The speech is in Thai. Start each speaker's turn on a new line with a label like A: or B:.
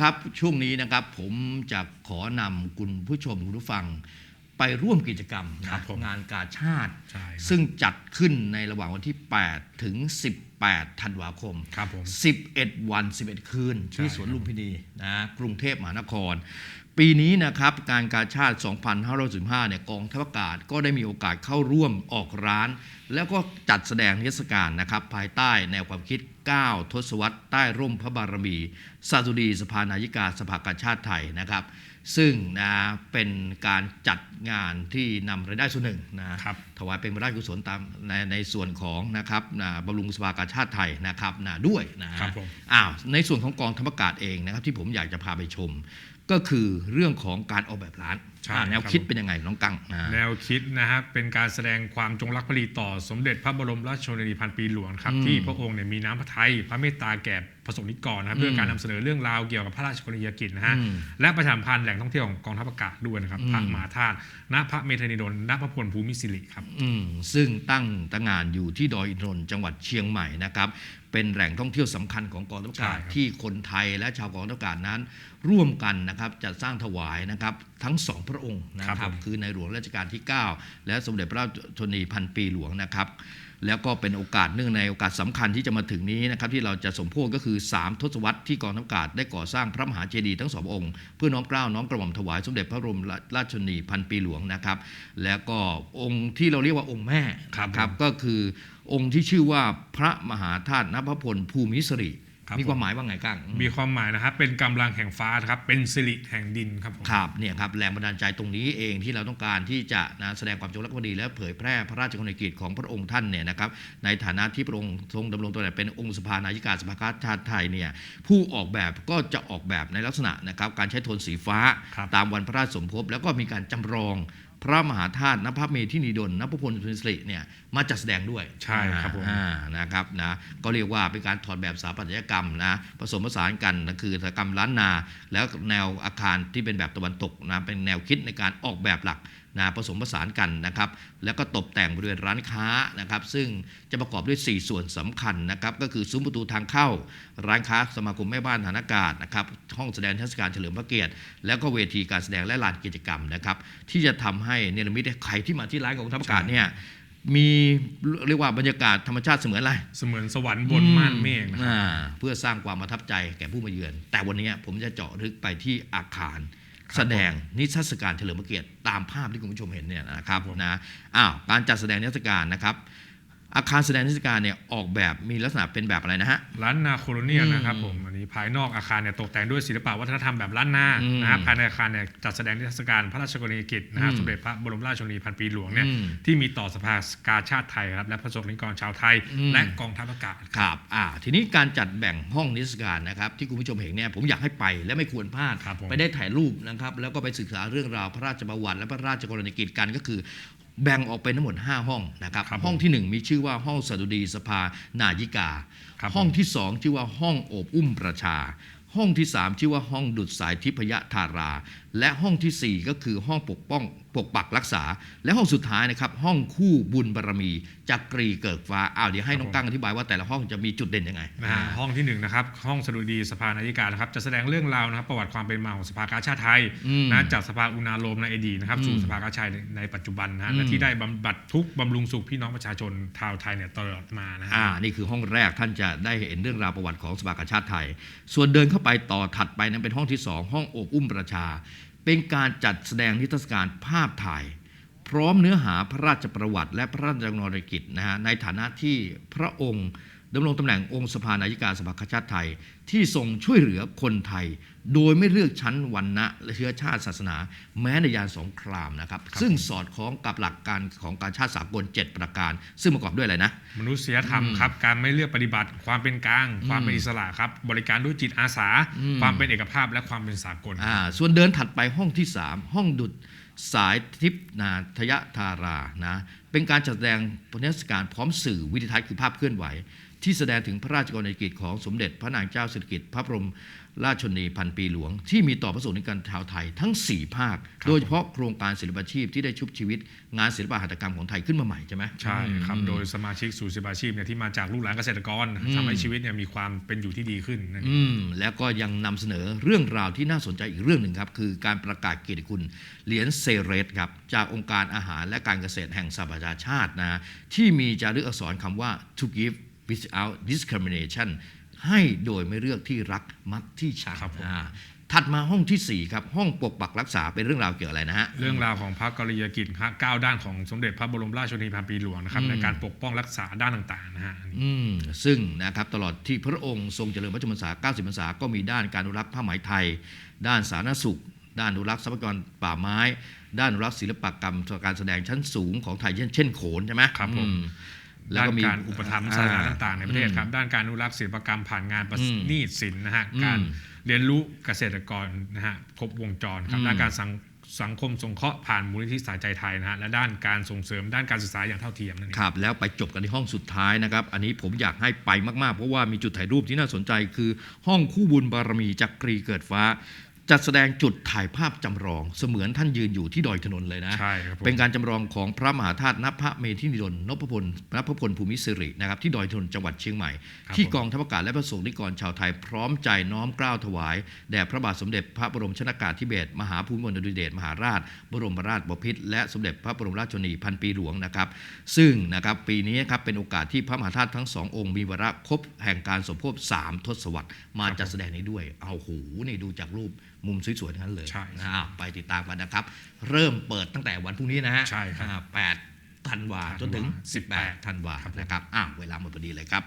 A: ครับช่วงนี้นะครับผมจะขอนำคุณผู้ชมคุณผู้ฟังไปร่วมกิจกรรม
B: ครั
A: นะ
B: บผม
A: งานกาชาติ
B: ใช่ครับ
A: ซึ่งจัดขึ้นในระหว่างวันที่ 8 ถึง 18 ธันวาคม
B: ครับผม
A: 11 วัน 11 คืน
B: ใช่
A: ที่สวน
B: ครับ
A: ลุมพินีนะกรุงเทพมหานคร ปีนี้นะครับการกาชาติ 2515เนี่ยกองทัพอากาศก็ได้มีโอกาสเข้าร่วมออกร้าน แล้วก็จัดแสดงนิทรรศการนะครับภายใต้แนวความคิด 9 ทศวรรษใต้ร่มพระบารมีสาสุดีสภานายิกาสภากาชาติไทยนะครับ ซึ่งนะเป็นการจัดงานที่นำรายได้ส่วนหนึ่งนะครับถวายเป็นพระราชกุศลตามในในส่วนของนะครับนะบำรุงสภากาชาติไทยนะครับนะด้วยนะฮะ
B: ครับผม
A: อ้าวในส่วนของกองทัพอากาศเองนะครับที่ผมอยากจะพาไปชม ก็คือเรื่องของการออกแบบร้าน
B: ใช่
A: อ่าแนว
B: ครับ
A: คิดเป็นยังไงน้องกังอ่า
B: แนวคิดนะครับเป็นการแสดงความจงรักภักดีต่อสมเด็จพระบรมราชชนนีพันปีหลวงครับ
A: อืม
B: ที่พระองค์เนี่ยมีน้ำพระทัยพระเมตตาแก่ประสบนิกรนะครับ
A: อืม
B: ด้วยการนำเสนอเรื่องราวเกี่ยวกับพระราชกรณียกิจนะฮะ
A: อืม
B: และประชาสัมพันธ์แหล่งท่องเที่ยวของกองทัพอากาศด้วยนะครับ
A: อืม
B: พระมหาธาตุณพระเมธานิดลณพระพลภูมิสิริครับ
A: อืมซึ่งตั้งตั้งงานอยู่ที่ดอยอินทนนท์จังหวัดเชียงใหม่นะครับ เป็นแหล่งท่องเที่ยวสำคัญของกองทัพอากาศ
B: ใช่ครับ
A: ที่คนไทยและชาวกองทัพอากาศนั้น ร่วมกันนะครับจะสร้างถวายนะครับทั้งสองพระองค์นะค
B: ครั
A: รับบ
B: ผม
A: คือในหลวงรัชกาลที่ 9 และสมเด็จพระราชนีพันปีหลวงนะครับ แล้วก็เป็นโอกาสเนื่องในโอกาสสำคัญที่จะมาถึงนี้นะครับที่เราจะสมโพธิก็คือ 3 ทศวรรษที่กองทัพอากาศได้ก่อสร้างพระมหาเจดีย์ทั้งสององค์ เพื่อน้อมเกล้าน้อมกระหม่อมถวายสมเด็จพระบรมราชชนนีพันปีหลวงนะครับ แล้วก็องค์ที่เราเรียกว่าองค์แม่
B: ครับ
A: ครับก็คือ องค์ที่ชื่อว่าพระมหาธาตุนภพลภูมิสริ
B: ครับ
A: มีความหมายว่าไงก้าง
B: มีความหมายนะครับเป็นกำลังแห่งฟ้านะครับเป็นสิริแห่งดินครับผม
A: ครับเนี่ยครับแรงบันดาลใจตรงนี้เองที่เราต้องการที่จะนะแสดงความจงรักภักดี และเผยแพร่พระราชกรณียกิจของพระองค์ท่านเนี่ยนะครับในฐานะที่พระองค์ทรงดำรงตำแหน่งเป็นองค์สภานายิกาสภากาชาติไทยเนี่ยผู้ออกแบบก็จะออกแบบในลักษณะนะครับการใช้โทนสีฟ้า
B: ครับ
A: ตามวันพระราชสมภพแล้วก็มีการจำลอง พระมหาธาตุนภเมธินีดลนภพลสุนทริเนี่ยมาจัดแสดงด้วย
B: ใช่ครับผม
A: อ่านะครับนะก็เรียกว่าเป็นการถอดแบบสถาปัตยกรรมนะผสมผสานกันนะคือสถาปัตยกรรมล้านนา แล้วแนวอาคารที่เป็นแบบตะวันตกนะเป็นแนวคิดในการออกแบบหลักนะผสมผสานกันนะครับ แล้วก็ตกแต่งบริเวณร้านค้านะครับ ซึ่งจะประกอบด้วย 4 ส่วนสำคัญนะครับ ก็คือซุ้มประตูทางเข้า ร้านค้าสมาคมแม่บ้านฐานอากาศนะครับ ห้องแสดงเทศกาลเฉลิมพระเกียรติ แล้วก็เวทีการแสดงและลานกิจกรรมนะครับ ที่จะทำให้เนรมิตให้ใครที่มาที่ร้านของทัพอากาศเนี่ยมีเรียกว่าบรรยากาศธรรมชาติเสมือนอะไร
B: เสมือนสวรรค์บนม่านเมฆนะครับ
A: อ่าเพื่อสร้างความประทับใจแก่ผู้มาเยือน แต่วันนี้ผมจะเจาะลึกไปที่อาคาร
B: ครับ
A: แสดงนิทรรศการเฉลิมพระเกียรติตามภาพที่คุณผู้ชมเห็นเนี่ยนะครับ
B: ผม
A: นะอ้าวการจัดแสดงนิทรรศการนะครับ อาคารแสดงนิทรรศการเนี่ยออกแบบมีลักษณะเป็นแบบอะไรนะฮะ
B: ล้านนาโคโลเนียล
A: อืม
B: นะครับผมอันนี้ภายนอกอาคารเนี่ยตกแต่งด้วยศิลปะวัฒนธรรมแบบล้านนา
A: อืม
B: นะครับภายในอาคารเนี่ยจัดแสดงนิทรรศการพระราชกรณียกิจนะฮะ
A: อืม
B: สมเด็จพระบรมราชชนนีพันปีหลวงเนี่ย
A: อืม
B: ที่มีต่อสภากาชาติไทยครับและประสบนิกรชาวไทย
A: อืม
B: และกองทัพอากาศ
A: ครับอ่าทีนี้การจัดแบ่งห้องนิทรรศการนะครับที่คุณผู้ชมเห็นเนี่ยผมอยากให้ไปและไม่ควรพลาด
B: ครับผม
A: ไปได้ถ่ายรูปนะครับแล้วก็ไปศึกษาเรื่องราวพระราชประวัติและพระราชกรณียกิจกันก็คือ แบ่งออกเป็นทั้งหมด 5 ห้องนะครับ
B: ครับผม
A: ห้องทีหนึ่1 มีชื่อว่าห้องสดุดีสภานายิกา
B: ครับ
A: ห้อง
B: ผม
A: ที่ 2 ชื่อว่าห้องโอบอุ้มประชา ห้องที่ 3 ชื่อว่าห้องดุดสายทิพยธารา และห้องทีสี่ 4 ก็คือห้องปกป้องปกปักรักษา และห้องสุดท้ายนะครับ ห้องคู่บุญบารมีจักรีเกิดฟ้าอ้าวเดี๋ยวให้น้องกั้งอธิบายว่าแต่ละห้องจะมีจุดเด่นยังไง
B: นะฮะห้องที่หนึ่งนะครับห้องสดุดีสภานายิกานะครับจะแสดงเรื่องราวนะครับประวัติความเป็นมาของสภากาชาติไทย
A: อืม
B: นะจากสภาอุณาโลมในอดีตนะครับ
A: อืม
B: สู่สภากาชาติในปัจจุบันนะฮะ
A: อืม
B: และที่ได้บำบัดทุกข์บำรุงสุขพี่น้องประชาชนชาวไทยเนี่ยตลอดมานะฮะ
A: อ่านี่คือห้องแรกท่านจะได้เห็นเรื่องราวประวัติของสภากาชาติไทย ส่วนเดินเข้าไปต่อถัดไปนั้นเป็นห้องที่ 2 ห้องโอบอุ้มประชา เป็นการจัดแสดงนิทรรศการภาพถ่าย พร้อมเนื้อหาพระราชประวัติและพระราชกรณียกิจนะฮะในฐานะที่พระองค์ ดำรงตำแหน่งองค์สภานายิกาสภากาชาติไทย ที่ทรงช่วยเหลือคนไทย โดยไม่เลือกชั้นวรรณะและเชื้อชาติศาสนา แม้ในยามสงครามนะครับ ซึ่งสอดคล้องกับหลักการของการชาติสากล 7 ประการ ซึ่งประกอบด้วยอะไรนะ
B: มนุษยธรรมครับการไม่เลือกปฏิบัติ ความเป็นกลาง ความเป็นอิสระครับ บริการด้วยจิตอาสา
A: อืม
B: ความเป็นเอกภาพและความเป็นสากล
A: อ่าส่วนเดินถัดไปห้องที่ 3 ห้องดุดสายทิพย์นาทยธารานะเป็นการจัดแสดงนิทรรศการพร้อมสื่อวิดิทัศน์คือภาพเคลื่อนไหว ที่แสดงถึงพระราชกรณียกิจของสมเด็จพระนางเจ้าสิริกิติ์พระบรมราชชนนีพันปีหลวง ที่มีต่อพระสงฆ์นิกรชาวไทยทั้ง 4 ภาค โดยเฉพาะโครงการศิลปาชีพที่ได้ชุบชีวิต งานศิลปหัตถกรรมของไทยขึ้นมาใหม่ใช่ไหม
B: ใช่ครับ
A: อืม
B: โดยสมาชิกศูนย์ศิลปาชีพเนี่ยที่มาจากลูกหลานเกษตรกร
A: อืม
B: ทำให้ชีวิตเนี่ยมีความเป็นอยู่ที่ดีขึ้นนั่นเอง
A: อืมแล้วก็ยังนำเสนอเรื่องราวที่น่าสนใจอีกเรื่องหนึ่งครับคือการประกาศเกียรติคุณเหรียญเซเรตครับจากองค์การอาหารและการเกษตรแห่งสหประชาชาตินะที่มีจารึกอักษรคำว่า to give without discrimination ให้โดยไม่เลือกที่รักมักที่ชัง
B: ครับผม
A: อ่าถัดมาห้องทีสี่ 4 ครับ ห้องปกปักรักษาเป็นเรื่องราวเกี่ยวกับอะไรนะฮะ
B: เรื่องราวของพระกรณียกิจฮะเก้าด้านของสมเด็จพระบรมราชชนนีพันปีหลวงนะครับ
A: อืม
B: ในการปกป้องรักษาด้านต่างๆนะฮะ
A: อืมซึ่งนะครับตลอดที่พระองค์ทรงเจริญพระชนมพรรษา 90 พรรษา ก็มีด้านการอนุรักษ์ผ้าไหมไทย ด้านสาธารณสุข ด้านอนุรักษ์ทรัพยากรป่าไม้ ด้านอนุรักษ์ศิลปกรรมการแสดงชั้นสูงของไทยเช่น เช่นโขนใช่ไหม
B: ครับผม
A: อืแล้ว
B: ด้าน
A: ก็มี
B: การอุปถัมภ์สถานต่างๆ ในประเทศ
A: อืม
B: ครับ ด้านการอนุรักษ์ศิลปกรรมผ่านงานประ
A: อืม
B: ณีตศิลป์นะฮะ
A: อืม
B: การเรียนรู้เกษตรกรนะฮะครบวงจรครับ
A: อืม
B: ด้านการสังสังคมสงเคราะห์ผ่านมูลนิธิสายใจไทยนะฮะและด้านการส่งเสริมด้านการศึกษาอย่างเท่าเทียมนั่นเอง
A: ครับแล้วไปจบกันที่ห้องสุดท้ายนะครับ อันนี้ผมอยากให้ไปมากๆ เพราะว่ามีจุดถ่ายรูปที่น่าสนใจคือ ห้องคู่บุญบารมีจักรีเกิดฟ้า จัดแสดงจุดถ่ายภาพจำลองเสมือนท่านยืนอยู่ที่ดอยถนนเลยนะ
B: ใช่ครับผม
A: เป็นการจำลองของพระมหาธาตุนภเมธินิดลนพพลนพพลภูมิสิรินะครับที่ดอยถนนจังหวัดเชียงใหม่
B: ครับ
A: ที่
B: ผม
A: กองทัพอากาศและพระสงฆ์นิกรชาวไทยพร้อมใจน้อมเกล้าถวายแด่พระบาทสมเด็จพระบรมชนากาธิเบศรมหาภูมิพลอดุลยเดชมหาราช บรมราชบพิตรและสมเด็จพระบรมราชชนนีพันปีหลวงนะครับ ซึ่งนะครับปีนี้ครับเป็นโอกาสที่พระมหาธาตุทั้งสององค์มีวาระครบแห่งการสมโภชสามทศวรรษมาจัดแสดงนี้ด้วยเอาหูนี่ดูจากรูปมุมสวยๆทั้งนั้นเลย
B: ใช่
A: อ่าไปติดตามกันนะครับ เริ่มเปิดตั้งแต่วันพรุ่งนี้นะฮะ
B: ใช่ครับ
A: อ่า8ธันวาจนถึง 18 ธันวานะครับอ้าวเวลาหมดพอดีเลยครับ